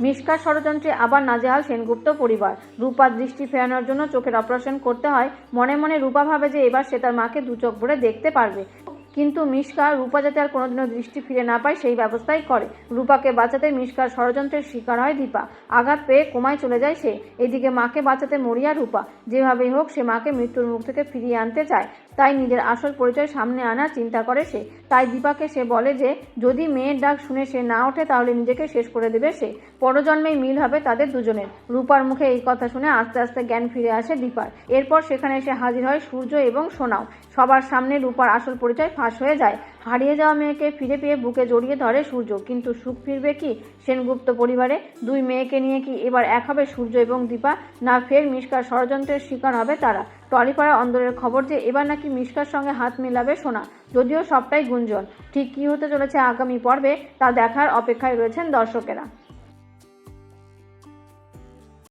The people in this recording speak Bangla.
মিষ্কার ষড়যন্ত্রে আবার নাজেহাল সেনগুপ্ত পরিবার। রূপা দৃষ্টি ফেরানোর জন্য চোখের অপারেশন করতে হয়। মনে মনে রূপা ভাবে যে এবার সে তার মাকে দু চোখ ভরে দেখতে পারবে। কিন্তু মিষ্কা রূপা যাতে আর কোনোদিনও দৃষ্টি ফিরে না পায়, সেই ব্যবস্থাই করে। রূপাকে বাঁচাতে মিষ্কার ষড়যন্ত্রের শিকার হয় দীপা। আঘাত পেয়ে কোমায় চলে যায় সে। এদিকে মাকে বাঁচাতে মরিয়া রূপা। যেভাবেই হোক সে মাকে মৃত্যুর মুখ থেকে ফিরিয়ে আনতে চায়। তাই নিজের আসল পরিচয় সামনে আনার চিন্তা করে সে। তাই দীপাকে সে বলে যে, যদি মেয়ের ডাক শুনে সে না ওঠে, তাহলে নিজেকে শেষ করে দেবে সে। পরজন্মেই মিল হবে তাদের দুজনের। রূপার মুখে এই কথা শুনে আস্তে আস্তে জ্ঞান ফিরে আসে দীপার। এরপর সেখানে এসে হাজির হয় সূর্য এবং সোনাও। সবার সামনে রূপার আসল পরিচয় ফাঁস হয়ে যায়। হারিয়ে যাওয়া মেয়েকে ফিরে পেয়ে বুকে জড়িয়ে ধরে সূর্য। কিন্তু সুখ ফিরবে কি সেনগুপ্ত পরিবারে? দুই মেয়েকে নিয়ে কি এবার এক হবে সূর্য এবং দীপা? না ফের মিষ্কার ষড়যন্ত্রের শিকার হবে তারা? টলিপাড়া অন্দরের খবর যে এবার নাকি মিষ্কার সঙ্গে হাত মিলাবে সোনা। যদিও সবটাই গুঞ্জন। ঠিক কী হতে চলেছে আগামী পর্বে তা দেখার অপেক্ষায় রয়েছেন দর্শকেরা।